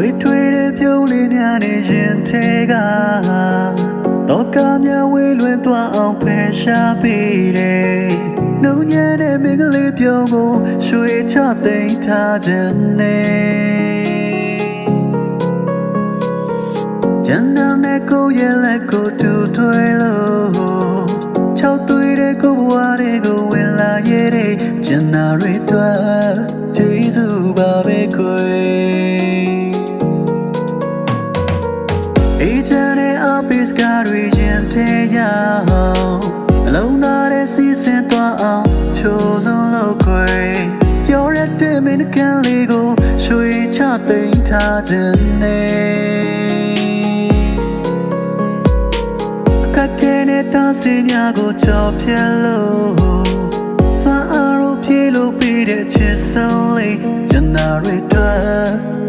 တွေထွေးတဲ့ပြုံးလေးများနဲ့ရင်ထဲကတော့ကများဝေးလွင်သွားအောင်ဖယ်ရှားပေးတယ်နှုံညံ့တဲ့မင်္ဂလေးပြုံးကိုရွှေချသိမ်းထားခြင်းနဲ့ကျန်တဲ့ကိုရဲ့လက်ကိုတူထွေးလို့ချောက်သွေးတဲ့ကိုဘဝတွေကိုဝင်လာရဲ့တဲ့ကျန် တွေရင်ထဲရအောင်အလုံးသားတဲ့စီစဉ်သွားအောင်ချိုးလုံးလို့ခွေပြောရတဲ့မင်းကန်လေးကိုရွှေချသိမ်းထားခြင်းနဲ့အခက်ခဲနဲ့တားဆီးများကိုကြော်ဖြတ်လို့စွမ်းအားကိုဖြည့်လို့ပြီးတဲ့ချစ်ဆုံးလေးကျန်တာတွေတွေ့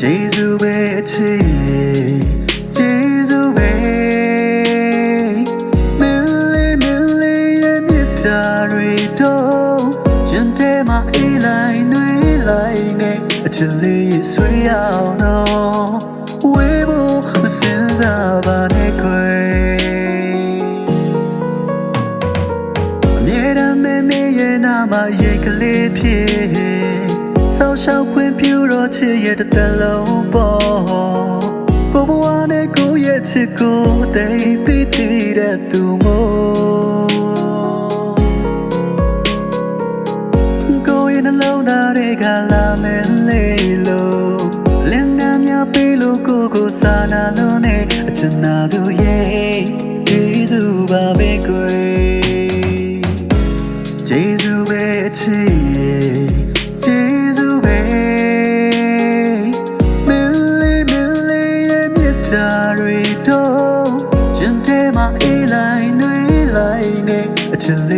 ကျေးဇူးပဲအချစ်ကျေးဇူးပဲမင်းလေးမင်းလေးရဲ့မြတ်တာတွေတော့ကျန်တဲ့မှာအေးလိုက်နှွေးလိုက်နဲ့အချစ်လေးဆွေးရအောင်တော့ဝေးဖို့မစင်စားပါနဲ့ခွေအမြဲတမ်းမဲမဲရဲ့နာမရိတ်ကလေးဖြစ် ဆောက်ရှောက်ခွင့်ပြုတော့ချစ်ရဲ့တစ်သက်လုံးပေါ်ကိုဘဝနဲ့ကိုရဲ့ချစ်ကိုတိတ်ပြီးတည်တဲ့သူမို့ကိုယ်ရဲ့နှလုံးသားတွေကလာမယ်လေလို့လင်းနှမ်းများပေးလို့ကိုယ်ကိုစာနာလို့နဲ့အချနာသူရဲ့ တ်တာတွေတော့ကျန်တဲ့မှာအေးလိုက်နှွေးလိုက်နဲ့အချစ်လေး